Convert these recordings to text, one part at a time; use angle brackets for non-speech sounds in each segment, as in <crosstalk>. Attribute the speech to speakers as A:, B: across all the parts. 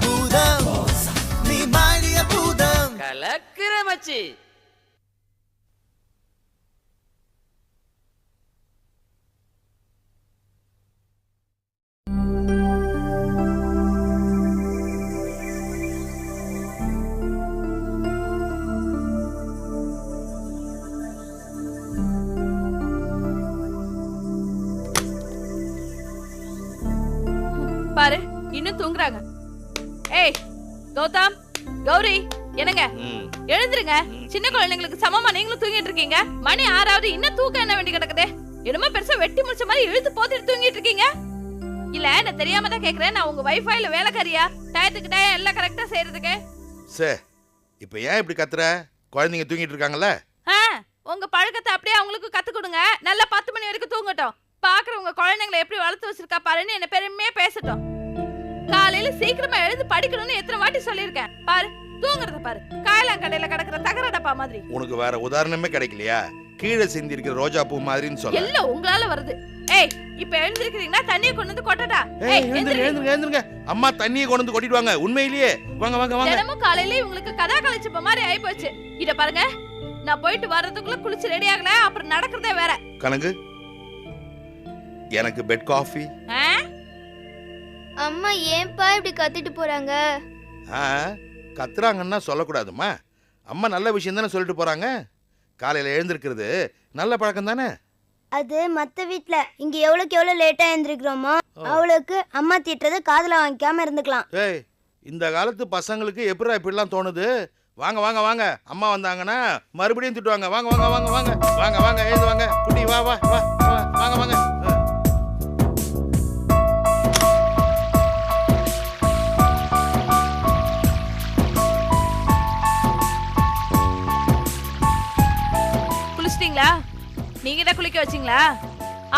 A: பூதம். நீ மாறிய பூதம்.
B: கலக்கிற மச்சி.
C: பாரு இன்னும் தூங்குறாங்க. ஏய் கௌதம் கௌரி என்னங்க? எழுந்துருங்க. சின்ன குழந்தைங்களுக்கு சமமா நீங்களும் தூங்கிட்டு இருக்கீங்க. மணி ஆறாவது இன்னும் தூக்கம் என்ன வேண்டி கிடக்குது? என்னமோ பெருசா வெட்டி முடிச்ச மாதிரி இழுத்து போத்திட்டு தூங்கிட்டு இருக்கீங்க. இல்ல நான் தெரியாம தான் கேக்குறேன். நான் உங்க வைஃபைல வேலைக்காரியா? டயத்துக்கு டயம் எல்லாம் கரெக்டா செய்யறதுக்கு
D: சே இப்போ ஏன் இப்படி கத்துற? குழந்தைங்க தூங்கிட்டு இருக்காங்கல்ல?
C: உங்க பழக்கத்தை அப்படியே அவங்களுக்கு கத்து கொடுங்க. நல்லா பத்து மணி வரைக்கும் தூங்கட்டும். பாக்குறவங்க குழந்தைங்களை எப்படி வளர்த்து வச்சிருக்கா பாருன்னு என்ன பெருமையா பேசட்டும். காலையில சீக்கிரமா எழுந்து படிக்கணும்னு எத்தனை வாட்டி சொல்லியிருக்கேன். பாரு தூங்குறத பாரு. காயலாங்கடையில கிடக்குற தகர டப்பா மாதிரி.
D: உனக்கு வேற உதாரணமே கிடைக்கலையா? கீழே சிந்தி இருக்கிற ரோஜா பூ மாதிரின்னு சொல்ல.
C: எல்லாம் உங்களால வருது. ஏய் இப்ப எழுந்திருக்கிறீங்கன்னா தண்ணியை கொண்டு வந்து கொட்டடா.
D: ஏய் எழுந்துருங்க. எழுந்துருங்க எழுந்துருங்க. அம்மா தண்ணியை கொண்டு வந்து கொட்டிட்டு வாங்க உண்மையிலேயே. வாங்க வாங்க வாங்க.
C: தினமும் காலையில இவங்களுக்கு கதா கழிச்சப்ப மாதிரி ஆயி போச்சு இத பாருங்க. நான் போயிட்டு வர்றதுக்குள்ள குளிச்சு ரெடி ஆகல. அப்புறம் நடக்கிறதே வேற.
D: கணக்கு எனக்கு பெட் காஃபி
C: ஆ?
E: அம்மா ஏன்பா இப்படி கத்திட்டு போறாங்க?
D: ஆ கத்துறாங்கன்னா சொல்லக்கூடாதும்மா. அம்மா நல்ல விஷயம் தானே சொல்லிட்டு போறாங்க? காலையில எழுந்திருக்கிறது நல்ல பழக்கம் தானே?
E: அது மத்த வீட்ல. இங்க எவ்வளவுக்கு எவ்வளவு லேட்டா எழுந்திருக்கிறோமோ அவளுக்கு அம்மா திட்டுறது காதுல வாங்கிக்காம இருந்துக்கலாம்.
D: ஏய் இந்த காலத்து பசங்களுக்கு எப்படிடா இப்படிலாம் தோணுது? வாங்க வாங்க வாங்க. அம்மா வந்தாங்கன்னா மறுபடியும் திட்டுவாங்க. வாங்க வாங்க வாங்க வாங்க. வாங்க வாங்க எழுந்து வாங்க. குட்டி வா வா வா வா, வாங்க வாங்க.
C: நீங்க தான் குளிக்க வச்சீங்களா?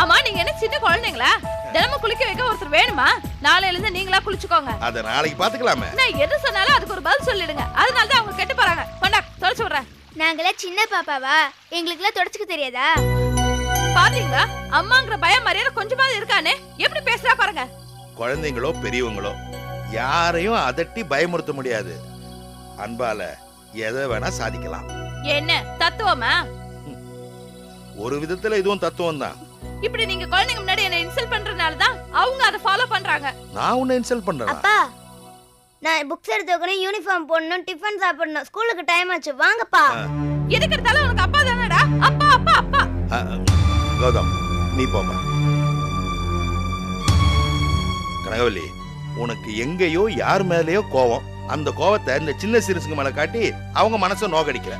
C: ஆமா நீங்க என்ன சின்ன குழந்தைங்களா? தினமும் குளிக்க வைக்க ஒருத்தர் வேணுமா? நாளையில இருந்து நீங்களா குளிச்சுக்கோங்க.
D: அதை நாளைக்கு பாத்துக்கலாமே
C: நான் எது சொன்னாலும் அதுக்கு ஒரு பதில் சொல்லிடுங்க. அதனால தான் அவங்க கெட்டு போறாங்க. கொண்டா தொலைச்சு விடுறேன்.
E: நாங்களாம் சின்ன பாப்பாவா? எங்களுக்குலாம் தொடச்சுக்க தெரியாதா?
C: பாத்தீங்களா? அம்மாங்கிற பயம் மரியாதை கொஞ்சமாவது இருக்கானே? எப்படி பேசுறா பாருங்க.
D: குழந்தைங்களோ பெரியவங்களோ யாரையும் அதட்டி பயமுறுத்த முடியாது. அன்பால எதை வேணா சாதிக்கலாம்.
C: என்ன தத்துவமா?
D: ஒரு விதத்துல இதுவும் தத்துவம் தான்.
C: இப்படி நீங்க குழந்தைங்க முன்னாடி என்ன இன்சல்ட் பண்றதுனால தான் அவங்க அதை ஃபாலோ பண்றாங்க.
D: நான் உன்னை இன்சல்ட் பண்றேன்
E: அப்பா நான் புக்ஸ் எடுத்து வைக்கணும் யூனிஃபார்ம் போடணும் டிஃபன் சாப்பிடணும். ஸ்கூலுக்கு டைம் ஆச்சு வாங்கப்பா.
C: எதுக்கு எடுத்தாலும் உனக்கு அப்பா தானடா? அப்பா அப்பா அப்பா.
D: கௌதம் நீ போப்பா கனகவல்லி உனக்கு எங்கேயோ யார் மேலேயோ கோவம். அந்த கோவத்தை இந்த சின்ன சிறுசுங்க மேல காட்டி அவங்க மனசை நோக்கடிக்கிற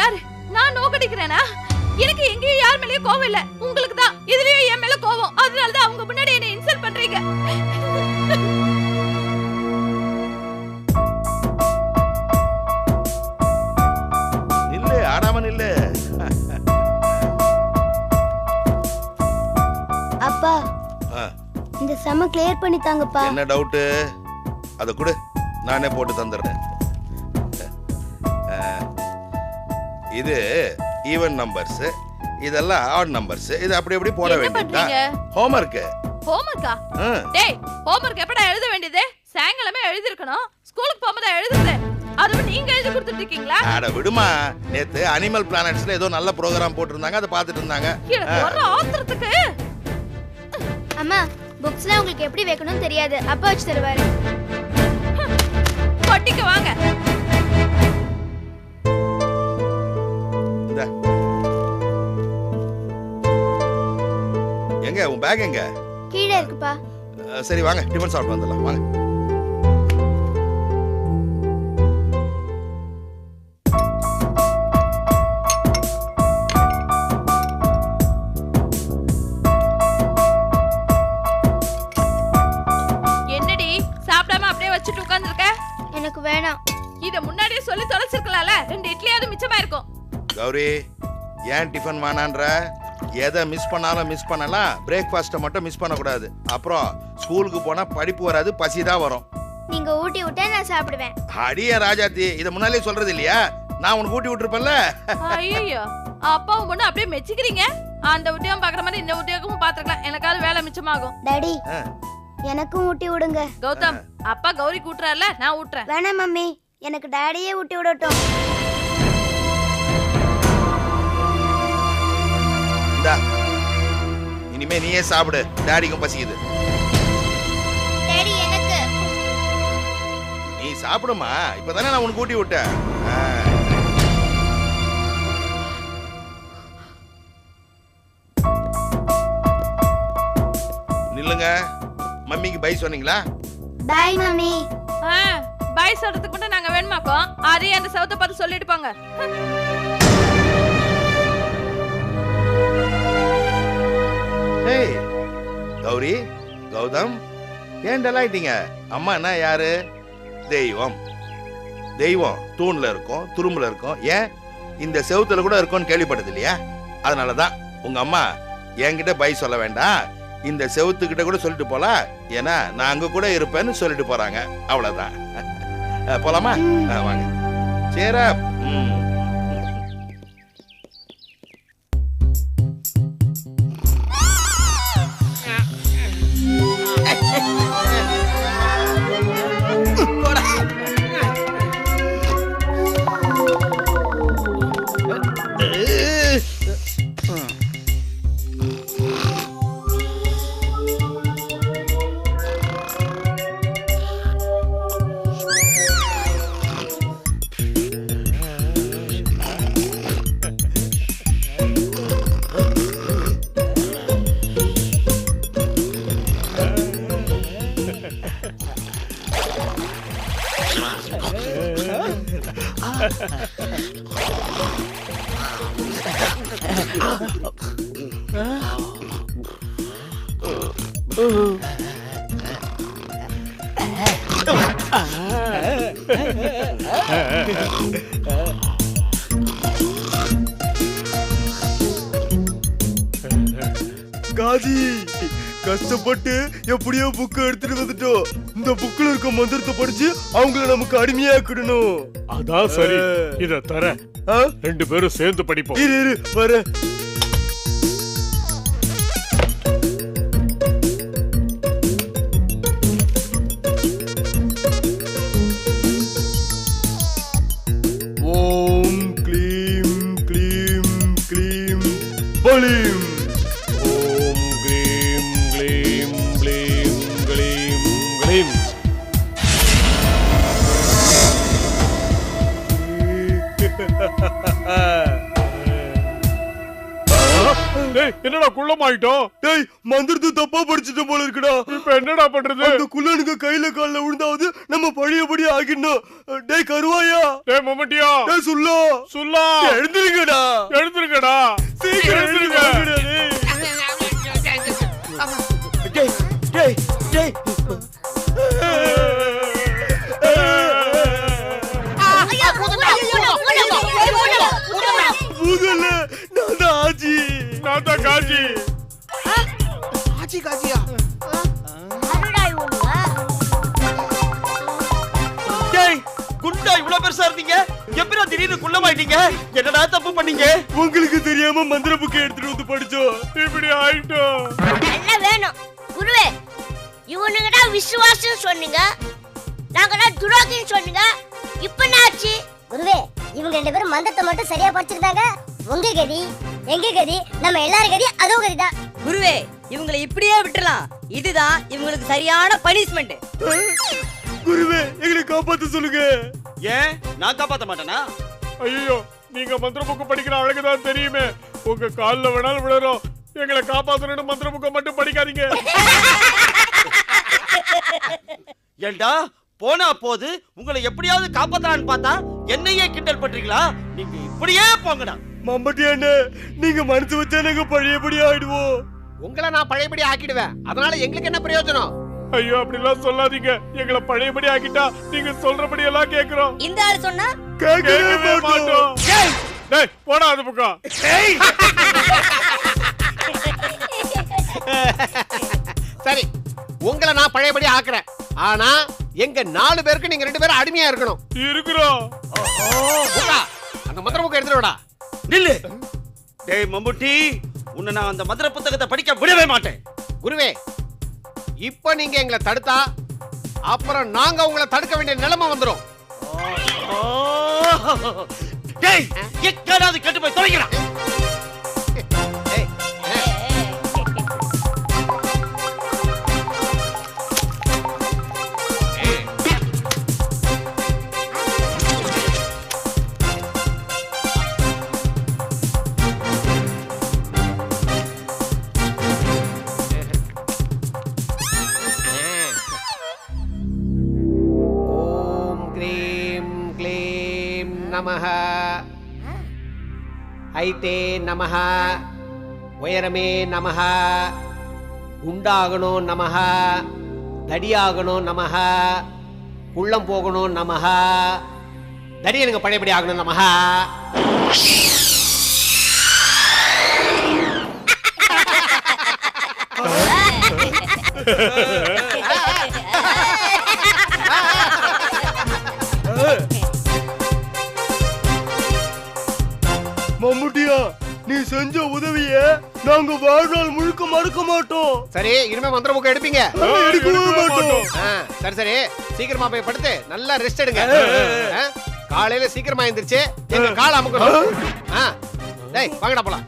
C: யாரு? நான் நோக்கடிக்கிறேனா? எனக்கு எங்கேயும் யார் மேலயும் கோவம் இல்ல. உங்களுக்கு தான். இதுலயும் என் மேல கோவம். அதனால தான் அவங்க முன்னாடி என்ன இன்சல்ட் பண்றீங்க.
D: நில்லு
E: அப்பா இந்த செம கிளியர் பண்ணி தாங்கப்பா.
D: என்ன டவுட்டு அதை கொடு. நானே போட்டு தந்துடுறேன். ஆ, இது ஈவன் நம்பர்ஸ் இதெல்லாம் ஆட் நம்பர்ஸ் இது அப்படி அப்படி போட
C: பண்றீங்க?
D: ஹோம்ஒர்க்கு
C: ஹோம்ஒர்க்கா டேய் ஹோம்ஒர்க் எப்படா எழுத வேண்டியது? சாயங்காலமே எழுதிருக்கணும் ஸ்கூலுக்கு போகும்போது எழுதுறது. அதுவும் நீங்க எழுதி கொடுத்துட்டு இருக்கீங்களா?
D: அட விடுமா. நேத்து அனிமல் பிளானட்ஸ்ல ஏதோ நல்ல ப்ரோக்ராம் போட்டிருந்தாங்க அதை பார்த்துட்டு இருந்தாங்க.
C: வர ஆத்திரத்துக்கு.
E: அம்மா புக்ஸ்லாம் உங்களுக்கு எப்படி வைக்கணும்னு தெரியாது. அப்பா வச்சு தருவாரு.
C: கொட்டிக்க வாங்க.
D: எங்க உன் பேக் எங்க?
E: கீழே இருக்குப்பா.
D: சரி வாங்க. டிஃபன் சாப்பிட்டு வந்துடலாம். வாங்க.
C: என்னடி சாப்பிடாம அப்படியே வச்சுட்டு உட்கார்ந்திருக்க?
E: எனக்கு வேணாம்.
C: இத முன்னாடியே சொல்லி தொலைச்சிருக்கலாம்ல? ரெண்டு இட்லியாவது மிச்சமா இருக்கும்
D: கௌரி ஏன் டிஃபன் வேணான்ற? எதை மிஸ் பண்ணாலும் மிஸ் பண்ணலாம். பிரேக்ஃபாஸ்ட்டை மட்டும் மிஸ் பண்ணக்கூடாது. அப்புறம் ஸ்கூலுக்கு போனால் படிப்பு வராது பசி தான் வரும்.
E: நீங்க ஊட்டி விட்டா நான் சாப்பிடுவேன்.
D: அடிய ராஜாத்தி இதை முன்னாலே சொல்றது இல்லையா? நான் உனக்கு ஊட்டி விட்டுருப்பேன்ல.
C: ஐயோ அப்பாவும் பொண்ணு அப்படியே மெச்சிக்கிறீங்க. அந்த உத்தியோகம் பாக்குற மாதிரி இந்த உத்தியோகமும் பாத்துக்கலாம் எனக்காவது வேலை மிச்சமாகும்.
E: டாடி. எனக்கும் ஊட்டி விடுங்க.
C: கௌதம் அப்பா அப்பா கௌரி கூட்டுறாருல நான் ஊட்டுறேன்.
E: வேணாம் மம்மி எனக்கு டாடியே ஊட்டி விடட்டும்.
D: இனிமே நீயே சாப்பிடு. டாடிக்கும் பசிக்குது.
E: டாடி எனக்கு.
D: நீ சாப்பிடுமா? இப்பதானே நான் உனக்கு ஊட்டி விட்டேன். நில்லுங்க. மம்மிக்கு பை சொன்னீங்களா?
E: Bye mummy.
C: ஆ, பாய் சொல்றதுக்கு மட்டும் நாங்க வேணுமாக்கோம் அதையும் அந்த சவுத்தை பார்த்து சொல்லிட்டு போங்க.
D: கௌரி கௌதம் ஏன் டலாயிட்டீங்க அம்மா என்ன யாரு? தெய்வம். தெய்வம் தூண்ல இருக்கும் துரும்புல இருக்கும். ஏன்? இந்த செவுத்துல கூட இருக்கும்னு கேள்விப்பட்டது இல்லையா அதனால தான் உங்க அம்மா என்கிட்ட பை சொல்ல வேண்டாம். இந்த செவுத்துக்கிட்ட கூட சொல்லிட்டு போலாம் ஏன்னா நான் அங்க கூட இருப்பேன்னு சொல்லிட்டு போறாங்க. அவ்வளவுதான். போலாமா? வாங்க. சேரா. ம்.
B: காதி கஷ்டப்பட்டு எப்படியோ புக் எடுத்துட்டு வந்துட்டோம். இந்த புக்ல இருக்க மந்திரத்தை படிச்சு அவங்கள நமக்கு அடிமையாக்கிடணும்.
F: அதான் சரி. இத தர? ரெண்டு பேரும் சேர்ந்து படிப்போம்.
B: இரு இரு வர ஓம்
F: டேய் என்னடா குள்ளமாயிட்டோம்
B: டேய் மந்திரத்தை தப்பா படிச்சிட்ட போல இருக்குடா.
F: இப்ப என்னடா பண்றது?
B: அந்த குள்ளனுக்கு கையில கால்ல விழுந்தாவது நம்ம பழையபடி ஆகிடணும். டேய் கருவாயா?
F: டேய் மம்மட்டியா
B: டேய் சுல்லா.
F: சொல்லா.
B: எழுந்திருங்கடா.
F: எழுந்திருக்கடா
B: தெரியாம மந்திர புக்கை எடுத்துட்டு வந்து படிச்சோம்.
F: இப்படி ஆயிட்டோம்.
G: என்ன வேணும்? குருவே இவனுங்கடா விசுவாசம் சொன்னீங்க. நாங்கடா துரோகின்னு சொன்னீங்க. இப்ப என்ன ஆச்சு?
E: குருவே இவங்க ரெண்டு பேரும் மந்திரத்தை மட்டும் சரியா படிச்சிருந்தாங்க. உங்க கதி எங்க கதி நம்ம எல்லாரும் கதி அதோ கதி தான்
H: குருவே இவங்களை இப்படியே விட்டுறலாம். இதுதான் இவங்களுக்கு சரியான பனிஷ்மெண்ட்
B: குருவே எங்களை காப்பாத்த சொல்லுங்க.
I: ஏன்? நான் காப்பாத்த மாட்டேனா?
F: ஐயோ நீங்க மந்திர புக்கு படிக்கிற அழகுதான் தெரியுமே. உங்க கால்ல வேணாலும் விழுறோம். எங்களை காப்பாத்தணும்னு மந்திர புக்கை மட்டும் படிக்காதீங்க.
I: ஏண்டா போனா போது உங்களை எப்படியாவது காப்பாத்தலான்னு பார்த்தா என்னையே கிண்டல் பண்றீங்களா? நீங்க இப்படியே போங்கடா.
B: மம்பட்டி அண்ணே நீங்க மனசு வச்சா நாங்க பழையபடி ஆயிடுவோம்.
J: உங்களை நான் பழையபடி ஆக்கிடுவேன். அதனால எங்களுக்கு என்ன பிரயோஜனம்?
F: ஐயோ அப்படிலாம் சொல்லாதீங்க. எங்களை பழையபடி ஆக்கிட்டா நீங்க சொல்றபடி எல்லாம் கேக்குறோம்.
H: இந்த ஆள் சொன்னா?
B: கேட்கவே மாட்டோம்.
F: டேய் போடா அது பக்கம்.
J: சரி உங்களை நான் பழையபடி ஆக்குறேன். ஆனா எங்க நாலு பேருக்கு நீங்க ரெண்டு பேரும் அடிமையா இருக்கணும்.
F: இருக்கிறோம்.
J: புக்கா, அந்த மந்திர புக்கை எடுத்துட்டு வாடா.
I: நில்லு. டேய் மம்முட்டி உன்னை நான் அந்த மந்திர புத்தகத்தை படிக்க விடவே மாட்டேன்.
J: குருவே இப்போ நீங்க எங்களை தடுத்தா அப்புறம் நாங்க உங்களை தடுக்க வேண்டிய நிலைமை வந்துரும்.
I: டேய் எக்காடாவது கட்டு போய் தொலைக்கிறான்?
J: ஐட்டே நமः உயரமே நமः உண்டாகணும் நமः தடியாகணும் நமः உள்ளம் போகணும் நமः தடியனுங்க பழையபடி ஆகணும் நமः
B: மம்முட்டியா <laughs> செஞ்ச உதவிய நாங்க வாழ்நாள் முழுக்க மறக்க மாட்டோம்.
J: சரி இனிமே மந்திர புக்கை எடுப்பீங்க.
B: எடுக்கவே மாட்டோம்.
J: ஆ, சரி சரி. சீக்கிரமா போய் படுத்து நல்லா ரெஸ்ட் எடுங்க. காலையில சீக்கிரமா எந்திரிச்சு எங்க காலை அமுக்கணும். ஆ, டேய் வாங்கடா போலாம்.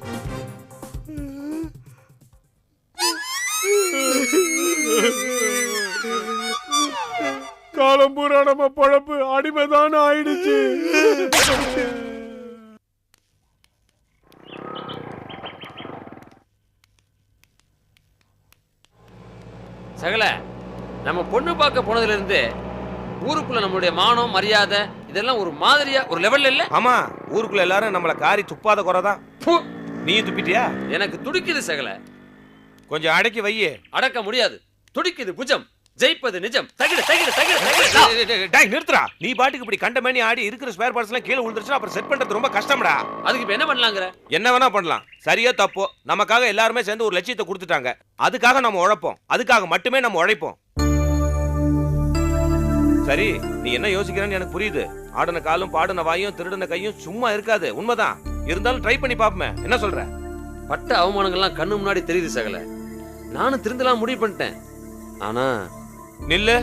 F: காலம் பூரா நம்ம பொழப்பு அடிமைதானே ஆயிடுச்சு.
K: சகல நம்ம பொண்ணு பார்க்க போனதுல இருந்து ஊருக்குள்ள நம்மளுடைய மானம் மரியாதை இதெல்லாம் ஒரு மாதிரியா ஒரு லெவல்ல இல்ல?
L: ஆமா ஊருக்குள்ள எல்லாரும் நம்மள காரி துப்பாத குறைதான். நீயும் துப்பிட்டியா?
K: எனக்கு துடிக்குது சகல.
L: கொஞ்சம் அடக்கி வையே.
K: அடக்க முடியாது. துடிக்குது புஜம். ஜெயிப்பது நிஜம். தகிடு தகிடு தகிடு தகிடு.
L: டேய் நிறுத்துறா நீ பாட்டுக்கு இப்படி கண்ட மேனி ஆடி இருக்கிற ஸ்பேர் பார்ட்ஸ் எல்லாம் கீழே விழுந்துருச்சுன்னா அப்புறம் செட் பண்றது ரொம்ப கஷ்டம்டா.
K: அதுக்கு இப்ப என்ன பண்ணலாங்கிற?
L: என்ன வேணா பண்ணலாம். சரியா தப்போ. நமக்காக எல்லாருமே சேர்ந்து ஒரு லட்சியத்தை கொடுத்துட்டாங்க. அதுக்காக நம்ம உழைப்போம். அதுக்காக மட்டுமே நம்ம உழைப்போம். சரி நீ என்ன யோசிக்கிறேன்னு எனக்கு புரியுது. ஆடின காலும் பாடின வாயும் திருடின கையும் சும்மா இருக்காது. உண்மைதான். இருந்தாலும் ட்ரை பண்ணி பாப்போமே என்ன சொல்ற?
K: பட்ட அவமானங்கள்லாம் கண்ணு முன்னாடி தெரியுது சகல. நானும் திருந்தலாம் முடிவு பண்ணிட்டேன். ஆனா
L: நில்லு.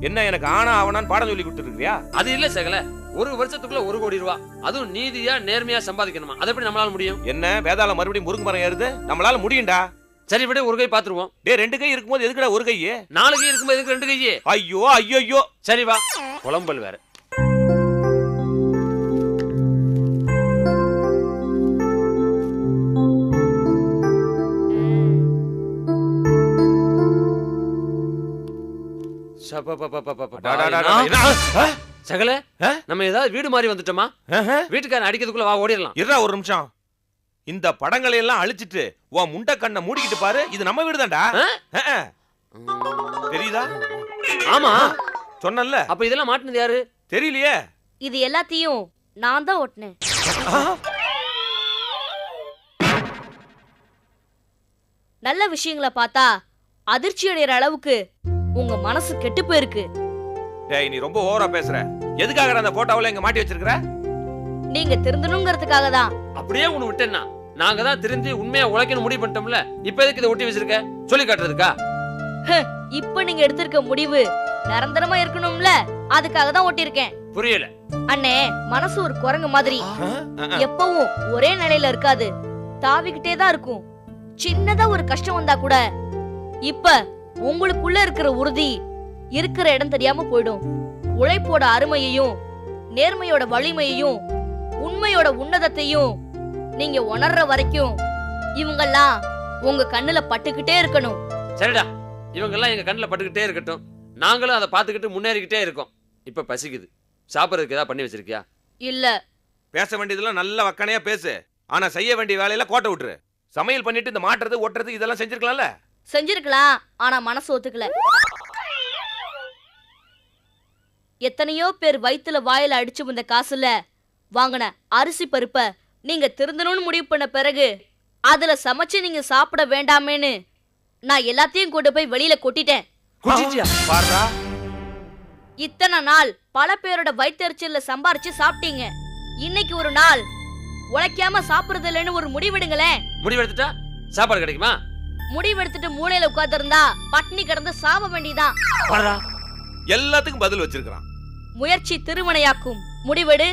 L: என்ன எனக்கு ஆனா அவனான்னு பாடம் சொல்லி கொடுத்துருக்கியா
K: அது இல்ல சகல. ஒரு வருஷத்துக்குள்ள ஒரு கோடி ரூபா. அதுவும் நீதியா நேர்மையா சம்பாதிக்கணுமா? அதை எப்படி நம்மளால முடியும்?
L: என்ன? வேதாள மறுபடியும் முருங்க மரம் ஏறுது? நம்மளால முடியும்டா.
K: சரி விட ஒரு கை பாத்துருவோம்.
L: டேய் ரெண்டு கை இருக்கும்போது எதுக்குடா ஒரு கையே?
K: நாலு கை இருக்கும்போது எதுக்கு ரெண்டு கையே?
L: ஐயோ ஐயோ ஐயோ
K: சரி வா. குழம்பல் வேற. சகல நம்ம ஏதாவது வீடு மாதிரி வந்துட்டோமா? வீட்டுக்காரன் அடிக்கிறதுக்குள்ள வா ஓடிடலாம்.
L: இருடா ஒரு நிமிஷம். இந்த படங்களை எல்லாம் அழிச்சிட்டு உன் முண்டை கண்ணை மூடிக்கிட்டு பாரு இது நம்ம வீடுதான்டா.
K: ஆ?
L: தெரியுதா?
K: ஆமா.
L: சொன்னல
K: அப்ப இதெல்லாம் மாட்டினது யாரு?
L: தெரியலையே.
G: இது எல்லாத்தையும் நான் தான் ஓட்டினேன். நல்ல விஷயங்களை பார்த்தா அதிர்ச்சி அடைகிற அளவுக்கு உங்க மனசு கெட்டு போயிருக்கு.
L: டேய் நீ ரொம்ப ஓவரா பேசுற. எதுக்காக அந்த போட்டோவில் எங்க மாட்டி வச்சிருக்கிற?
G: நீங்க திருந்தணுங்கிறதுக்காக தான்.
K: அப்படியே ஒண்ணு விட்டேன்னா நாங்க தான் திருந்தி உண்மையா உழைக்கணும் முடிவு பண்ணிட்டோம்ல இப்ப எதுக்கு இதை ஒட்டி வச்சிருக்க? சொல்லி காட்டுறதுக்கா?
G: இப்ப நீங்க எடுத்திருக்க முடிவு நிரந்தரமா இருக்கணும்ல. அதுக்காக தான் ஓட்டியிருக்கேன்
K: புரியல.
G: அண்ணே மனசு ஒரு குரங்கு மாதிரி. எப்பவும் ஒரே நிலையில இருக்காது. தாவிக்கிட்டே தான் இருக்கும். சின்னதா ஒரு கஷ்டம் வந்தா கூட இப்ப உங்களுக்குள்ள இருக்கிற உறுதி இருக்கிற இடம் தெரியாம போயிடும். உழைப்போட அருமையையும் நேர்மையோட வலிமையையும் உண்மையோட உன்னதத்தையும் நீங்க உணர்ற வரைக்கும் இவங்கெல்லாம் உங்க கண்ணுல பட்டுக்கிட்டே இருக்கணும்.
K: சரிடா. இவங்க எல்லாம் எங்க கண்ணுல பட்டுக்கிட்டே இருக்கட்டும். நாங்களும் அதை பார்த்துக்கிட்டு முன்னேறிக்கிட்டே இருக்கோம். இப்ப பசிக்குது. சாப்பிடறதுக்கு ஏதாவது பண்ணி வச்சிருக்கியா?
G: இல்ல.
L: பேச வேண்டியதெல்லாம் நல்ல வக்கனையா பேசு. ஆனா செய்ய வேண்டிய வேலையில கோட்டை விட்டுரு. சமையல் பண்ணிட்டு இந்த மாட்டுறது ஒட்டுறது இதெல்லாம் செஞ்சிருக்கலாம்ல?
G: செஞ்சிருக்கலாம் ஆனா மனசு ஒத்துக்கல. எத்தனையோ பேர் வயித்துல வாயில அடிச்சு வந்த காசுல வாங்கின அரிசி பருப்ப நீங்க திருந்தணும்னு முடிவு பண்ண பிறகு அதுல சமைச்சு நீங்க சாப்பிட வேண்டாமேன்னு நான் எல்லாத்தையும் கொண்டு போய் வெளியில கொட்டிட்டேன். இத்தனை நாள் பல பேரோட வயிற்றுச்சல்ல சம்பாரிச்சு சாப்பிட்டீங்க. இன்னைக்கு ஒரு நாள் உழைக்காம சாப்பிடுறது இல்லைன்னு ஒரு முடிவெடுங்களேன்
K: முடிவெடுத்துட்டா சாப்பாடு கிடைக்குமா?
G: முடிவெடுத்துட்டு மூளையில உட்கார்ந்திருந்தா பட்னி கிடந்து சாப வேண்டியதான்
K: பாருடா
L: எல்லாத்துக்கும் பதில் வச்சிருக்கான்
G: முயற்சி திருமணையாக்கும். முடிவெடு.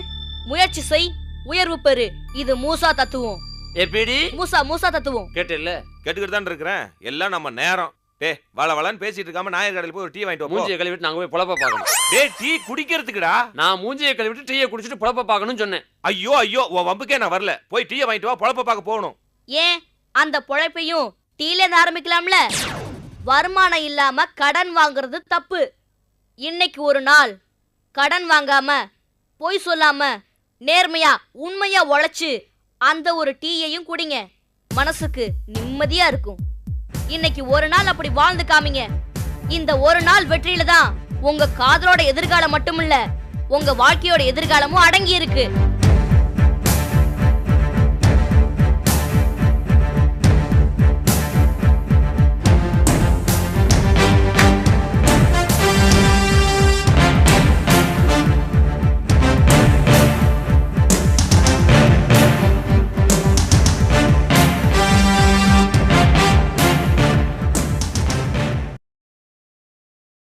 G: முயற்சி செய். உயர்வு பெறு. இது மூசா தத்துவம்.
K: எப்படி
G: மூசா மூசா தத்துவம்.
K: கேட்டில்ல
L: கேட்டுக்கிட்டு தான் இருக்கிறேன். எல்லாம் நம்ம நேரம். டே வள வளன்னு பேசிட்டு இருக்காம நாயர் கடையில் போய் ஒரு டீ வாங்கிட்டு.
K: மூஞ்சியை கழுவிட்டு நாங்க போய் பொழப்ப பார்க்கணும்.
L: டேய் டீ குடிக்கிறதுக்குடா.
K: நான் மூஞ்சியை கழுவிட்டு டீயை குடிச்சிட்டு பொழப்ப பார்க்கணும்னு சொன்னேன்.
L: ஐயோ ஐயோ உன் வம்புக்கே நான் வரல. போய் டீயை வாங்கிட்டு வா பொழப்ப பார்க்க போகணும்.
G: ஏன்? அந்த பொழைப்பையும் டீல இருந்து ஆரம்பிக்கலாம்ல? வருமானம் இல்லாம கடன் வாங்குறது தப்பு. இன்னைக்கு ஒரு நாள். கடன் வாங்காம பொய் சொல்லாம நேர்மையா உண்மையா உழைச்சு அந்த ஒரு டீயையும் குடிங்க. மனசுக்கு நிம்மதியா இருக்கும். இன்னைக்கு ஒரு நாள் அப்படி வாழ்ந்து காமிங்க. இந்த ஒரு நாள் வெற்றியில தான் உங்க காதலோட எதிர்காலம் மட்டுமில்ல உங்க வாழ்க்கையோட எதிர்காலமும் அடங்கி இருக்கு.